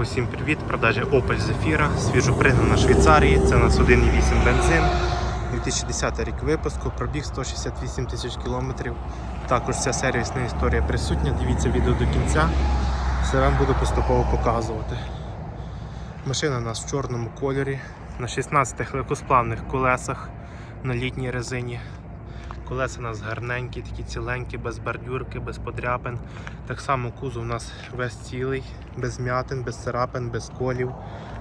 Усім привіт! Продажі Opel Zafira, свіжопригнана Швейцарії. Це у нас 1,8 бензин. 2010 рік випуску, пробіг 168 тисяч кілометрів. Також вся сервісна історія присутня. Дивіться відео до кінця. Все вам буду поступово показувати. Машина у нас в чорному кольорі, на 16 легкосплавних колесах на літній резині. Колеса у нас гарненькі, такі ціленькі, без бордюрки, без подряпин. Так само кузов у нас весь цілий, без м'ятин, без царапин, без колів.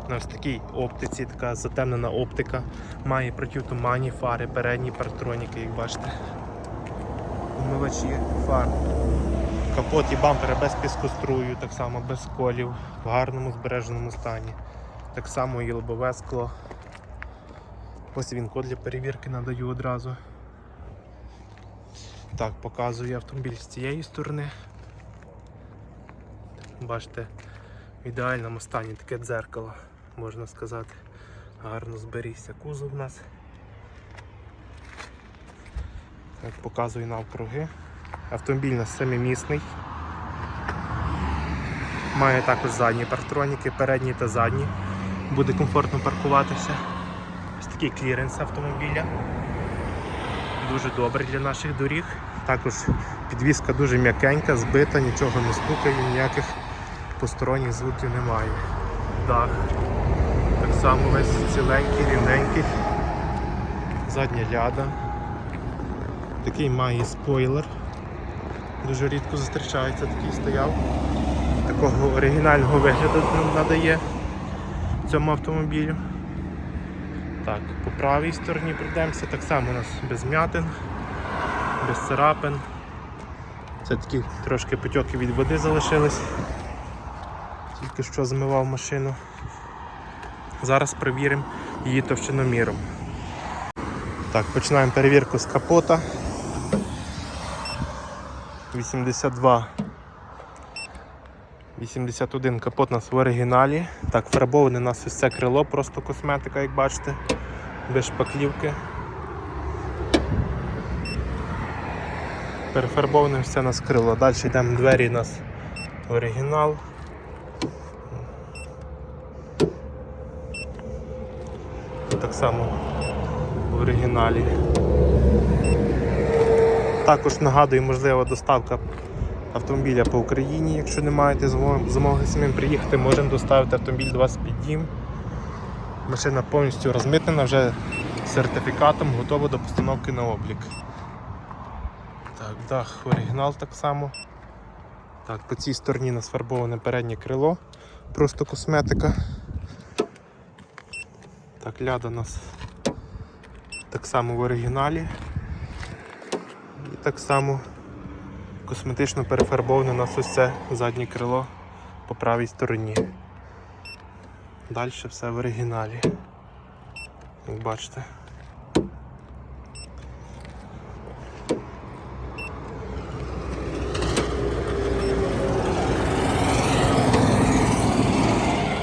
На ось такій оптиці, така затемнена оптика. Має протитуманні фари, передні партроніки, як бачите. Умивачі фар. Капот і бампери без піскострую, так само без колів, в гарному збереженому стані. Так само і лобове скло. Ось він код для перевірки надаю одразу. Так, показую автомобіль з цієї сторони. Бачите, в ідеальному стані таке дзеркало, можна сказати. Гарно зберігся кузов у нас. Так, показую навкруги. Автомобіль у нас семимісний. Має також задні партроніки, передні та задні. Буде комфортно паркуватися. Ось такий кліренс автомобіля дуже добрий для наших доріг. Також підвізка дуже м'якенька, збита, нічого не стукає, ніяких посторонніх звуків немає. Дах так само весь ціленький, рівненький. Задня ляда. Такий має спойлер. Дуже рідко зустрічається, такий стояв. Такого оригінального вигляду надає цьому автомобілю. Так, по правій стороні пройдемося, так само у нас без м'ятин, без царапин. Це такі трошки потьоки від води залишились. Тільки що змивав машину. Зараз перевіримо її товщиноміром. Так, починаємо перевірку з капота. 82. 81 капот нас в оригіналі. Так, фарбоване у нас ось це крило, просто косметика, як бачите, без шпаклівки. Перефарбоване все у нас крило. Далі йдемо двері у нас оригінал. Так само в оригіналі. Також нагадую, можлива доставка автомобіля по Україні. Якщо не маєте змоги самим приїхати, можемо доставити автомобіль до вас під дім. Машина повністю розмитнена, вже сертифікатом, готова до постановки на облік. Так, дах оригінал так само. Так, по цій стороні нас фарбоване переднє крило, просто косметика. Так, ляда у нас так само в оригіналі. І так само косметично перефарбоване у нас ось це заднє крило по правій стороні. Далі все в оригіналі. Як бачите.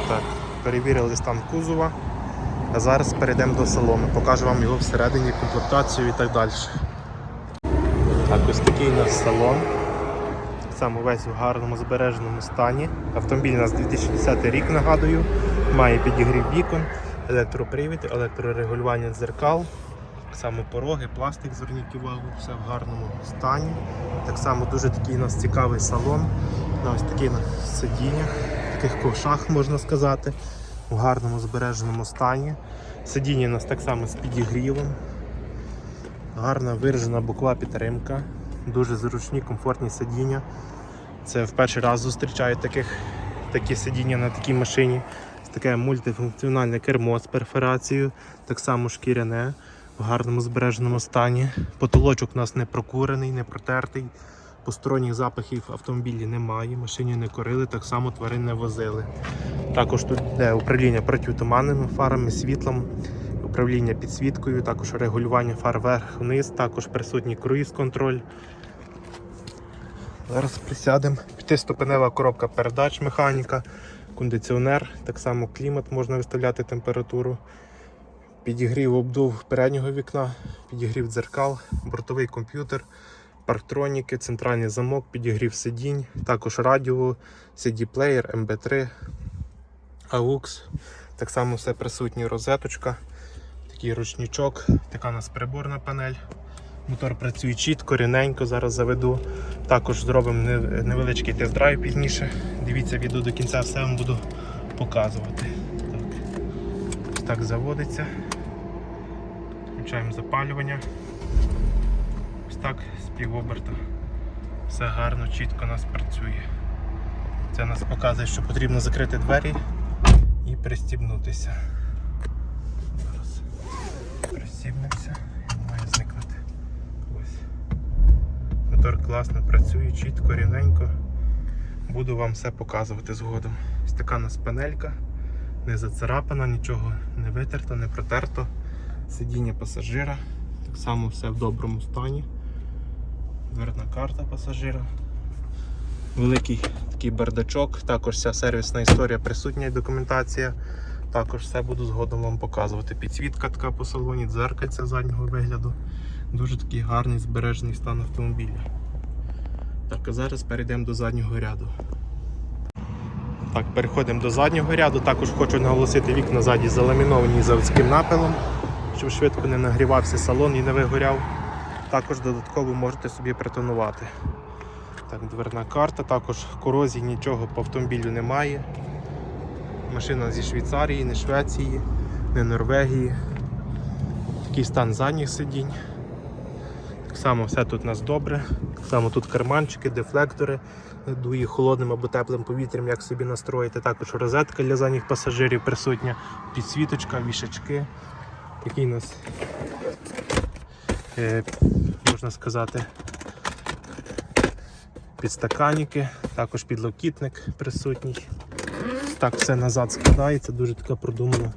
Так, перевірили стан кузова. А зараз перейдемо до салону. Покажу вам його всередині, комплектацію і так далі. Так, ось такий нас салон. Само весь в гарному збереженому стані. Автомобіль у нас 2010 рік, нагадую. Має підігрів вікон, електропривід, електрорегулювання дзеркал. Так само пороги, пластик, зверніть увагу, все в гарному стані. Так само дуже такий у нас цікавий салон. На ось такі сидіння, в таких ковшах можна сказати, в гарному збереженому стані. Сидіння у нас так само з підігрівом. Гарна виражена бокова підтримка, дуже зручні, комфортні сидіння. Це в перший раз зустрічаю таких, такі сидіння на такій машині. Таке мультифункціональне кермо з перфорацією, так само шкіряне, в гарному збереженому стані. Потолочок у нас не прокурений, не протертий. Посторонніх запахів в автомобілі немає, машині не корили, так само тварин не возили. Також тут йде управління протитуманними фарами, світлом, управління підсвіткою, також регулювання фар вверх-вниз, також присутній круїз-контроль. Зараз присядемо. П'ятиступенева коробка передач, механіка, кондиціонер, так само клімат можна виставляти температуру. Підігрів обдув переднього вікна, підігрів дзеркал, бортовий комп'ютер, парктроніки, центральний замок, підігрів сидінь, також радіо, CD-плеєр, MP3, AUX. Так само все присутня розеточка, такий ручничок, така у нас приборна панель. Мотор працює чітко, рівненько, зараз заведу. Також зробимо невеличкий тест-драйв пізніше. Дивіться відео до кінця, все вам буду показувати. Так. Ось так заводиться. Включаємо запалювання. Ось так з півоберта. Все гарно, чітко у нас працює. Це нас показує, що потрібно закрити двері і пристібнутися. Зараз пристібнемося і має зникнути. Ось. Мотор класно працює, чітко, рівненько. Буду вам все показувати згодом. Ось така у нас панелька, не зацарапана, нічого не витерто, не протерто. Сидіння пасажира. Так само все в доброму стані. Дверна карта пасажира. Великий такий бардачок, також вся сервісна історія присутня і документація. Також все буду згодом вам показувати. Підсвітка така по салоні, дзеркальце заднього вигляду. Дуже такий гарний збережений стан автомобіля. Так, а зараз перейдемо до заднього ряду. Так, переходимо до заднього ряду. Також хочу наголосити вікна ззаді заламіновані заводським напилом, щоб швидко не нагрівався салон і не вигоряв. Також додатково можете собі притонувати. Так, дверна карта, також корозії нічого по автомобілю немає. Машина зі Швейцарії, не Швеції, не Норвегії. Такий стан задніх сидінь. Само все тут у нас добре. Так само тут карманчики, дефлектори, дує холодним або теплим повітрям, як собі настроїти. Також розетка для задніх пасажирів присутня, підсвіточка, вішачки. Такий у нас, е, можна сказати, підстаканники, також підлокітник присутній. Так, все назад складається, дуже така продумана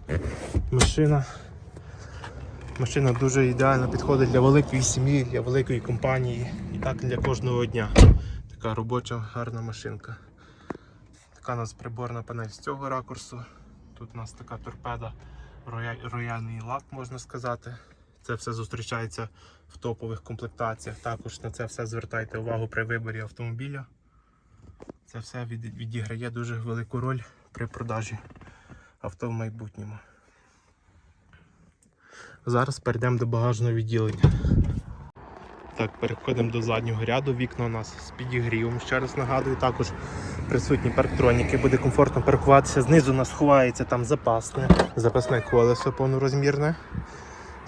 машина. Машина дуже ідеально підходить для великої сім'ї, для великої компанії і так для кожного дня. Така робоча гарна машинка. Така у нас приборна панель з цього ракурсу. Тут у нас така торпеда, рояльний лак, можна сказати. Це все зустрічається в топових комплектаціях. Також на це все звертайте увагу при виборі автомобіля. Це все відіграє дуже велику роль при продажі авто в майбутньому. Зараз перейдемо до багажного відділення. Так, переходимо до заднього ряду. Вікна у нас з підігрівом, ще раз нагадую. Також присутні парктроніки, буде комфортно паркуватися. Знизу у нас ховається там запасне, запасне колесо повнорозмірне.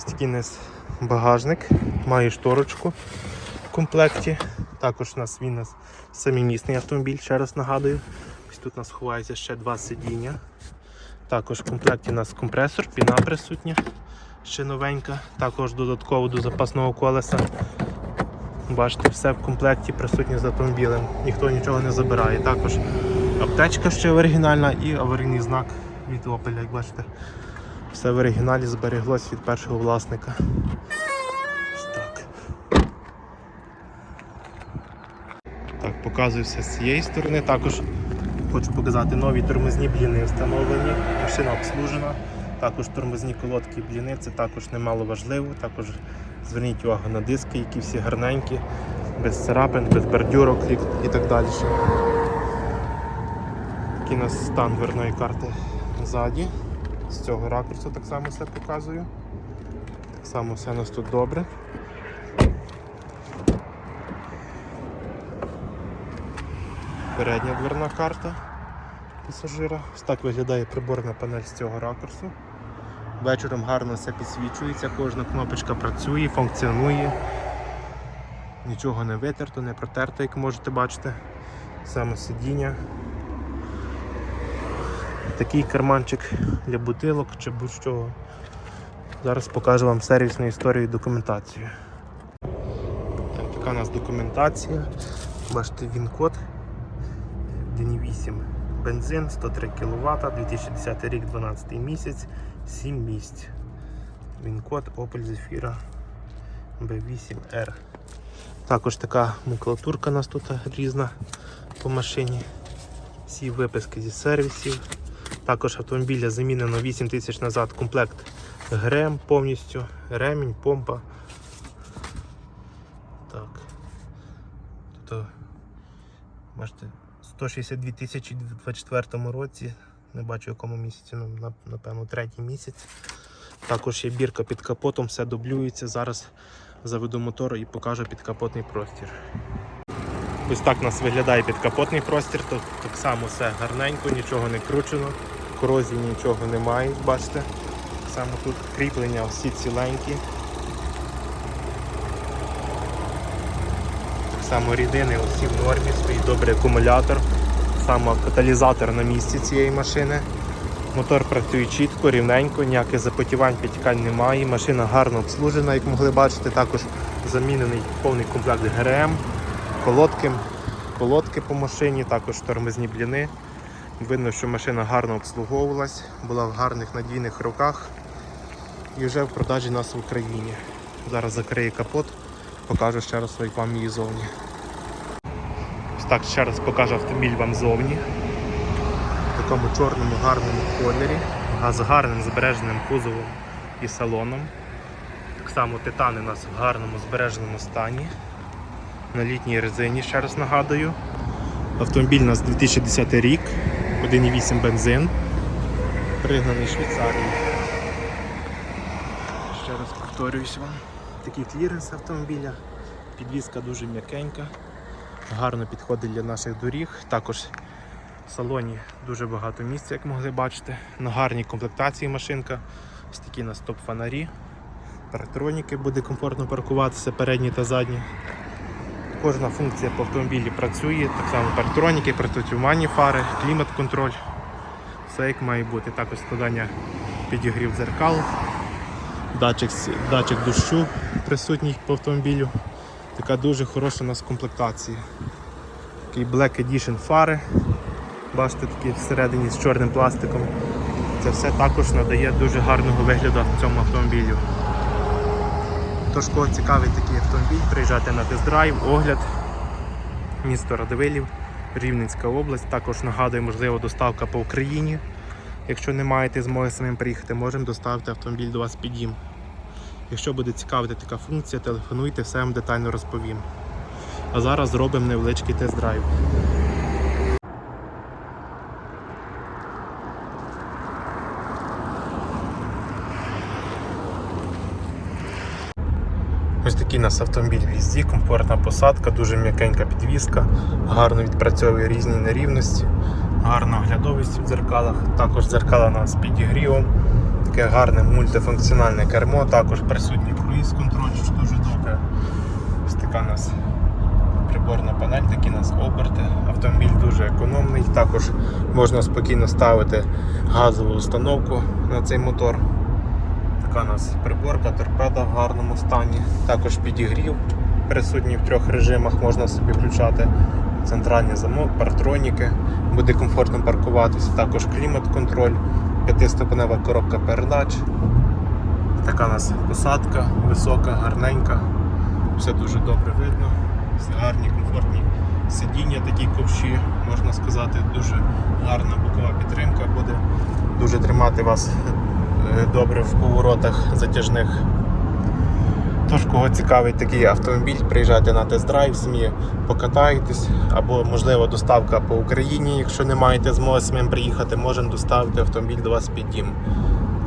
Такий нас багажник, має шторочку в комплекті. Також у нас він нас самімісний автомобіль, ще раз нагадую. Ось тут у нас ховається ще два сидіння. Також в комплекті у нас компресор, піна присутня, ще новенька. Також додатково до запасного колеса. Бачите, все в комплекті присутнє з автомобілем. Ніхто нічого не забирає. Також аптечка ще оригінальна і аварійний знак від Opel, як бачите. Все в оригіналі збереглось від першого власника. Так. Так, все з цієї сторони. Також хочу показати нові тормозні бліни встановлені. Машина обслужена. Також тормозні колодки і бліни, це також немало важливо. Також зверніть увагу на диски, які всі гарненькі, без царапин, без бордюрок і так далі. Такий у нас стан дверної карти ззаді. З цього ракурсу так само все показую. Так само все у нас тут добре. Передня дверна карта пасажира. Ось так виглядає приборна панель з цього ракурсу. Вечором гарно все підсвічується, кожна кнопочка працює, функціонує. Нічого не витерто, не протерто, як можете бачити. Саме сидіння. Такий карманчик для бутилок чи будь-чого. Зараз покажу вам сервісну історію і документацію. Так, така у нас документація. Бачите, він-код. День 8. Бензин 103 кВт, 2010 рік, 12 місяць, 7 місць. Він-код Opel Zafira B8R. Також така макулатурка у нас тут різна по машині. Всі виписки зі сервісів. Також автомобіля замінено 8 тисяч назад комплект ГРМ повністю, ремінь, помпа. Так. Тут, бачите, 162 тисячі в 2024 році Не бачу якому місяці, ну, напевно, третій місяць. Також є бірка під капотом, все дублюється. Зараз заведу мотор і покажу підкапотний простір. Ось так у нас виглядає підкапотний простір, то так само все гарненько, нічого не кручено, корозії нічого немає, бачите. Так само тут кріплення всі ціленькі. Само рідини усі в нормі, стоїть добрий акумулятор, само каталізатор на місці цієї машини. Мотор працює чітко, рівненько, ніяких запотівань, підтікань немає. Машина гарно обслужена, як могли бачити. Також замінений повний комплект ГРМ, колодки, колодки по машині, також тормозні бліни. Видно, що машина гарно обслуговувалась, була в гарних надійних руках і вже в продажі нас в Україні. Зараз закриє капот, покажу ще раз вам її зовні. Так ще раз покажу автомобіль вам зовні в такому чорному гарному кольорі, з гарним збереженим кузовом і салоном. Так само титани у нас в гарному збереженому стані. На літній резині, ще раз нагадую. Автомобіль у нас 2010 рік, 1,8 бензин, пригнаний Швейцарії. Ще раз повторююсь вам. Такий кліренс автомобіля, підвізка дуже м'якенька, гарно підходить для наших доріг. Також в салоні дуже багато місця, як могли бачити. На гарній комплектації машинка. Ось такі на стоп-фонарі. Парктроніки буде комфортно паркуватися передні та задні. Кожна функція по автомобілі працює, так само парктроніки, протитювальні фари, клімат-контроль. Все як має бути. Також складання підігрів дзеркал, датчик, датчик дощу присутній по автомобілю. Така дуже хороша у нас комплектація. Такий Black Edition фари. Бачите, такі всередині з чорним пластиком. Це все також надає дуже гарного вигляду цьому автомобілю. Тож, кого цікавий такий автомобіль, приїжджайте на тест-драйв, огляд, місто Радивилів, Рівненська область. Також нагадую, можливо, доставка по Україні. Якщо не маєте змоги самим приїхати, можемо доставити автомобіль до вас під дім. Якщо буде цікавити така функція, телефонуйте, все вам детально розповім. А зараз зробимо невеличкий тест-драйв. Ось такий у нас автомобіль в їзді, комфортна посадка, дуже м'якенька підвізка, гарно відпрацьовує різні нерівності, гарна оглядовість в дзеркалах. Також дзеркала нас підігрівом, таке гарне мультифункціональне кермо, також присутній круїз контроль, що дуже добре. Ось така у нас приборна панель, такі у нас оберти. Автомобіль дуже економний, також можна спокійно ставити газову установку на цей мотор. Така у нас приборка, торпеда в гарному стані. Також підігрів присутній в трьох режимах, можна собі включати центральний замок, партроніки, буде комфортно паркуватися, також клімат-контроль, п'ятиступенева коробка передач. Така у нас посадка висока, гарненька, все дуже добре видно, Все гарні, комфортні сидіння, такі ковші, можна сказати, дуже гарна бокова підтримка буде дуже тримати вас е, добре в поворотах затяжних. Тож, кого цікавить такий автомобіль, приїжджайте на тест-драйв, самі покатаєтесь, або можливо доставка по Україні. Якщо не маєте змоги самим приїхати, можемо доставити автомобіль до вас під дім.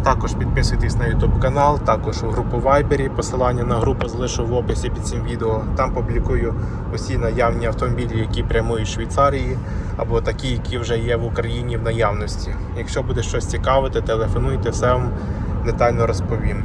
Також підписуйтесь на YouTube канал, також у групу Viber. Посилання на групу залишу в описі під цим відео. Там публікую усі наявні автомобілі, які прямують з Швейцарії, або такі, які вже є в Україні в наявності. Якщо буде щось цікавити, телефонуйте, все вам детально розповім.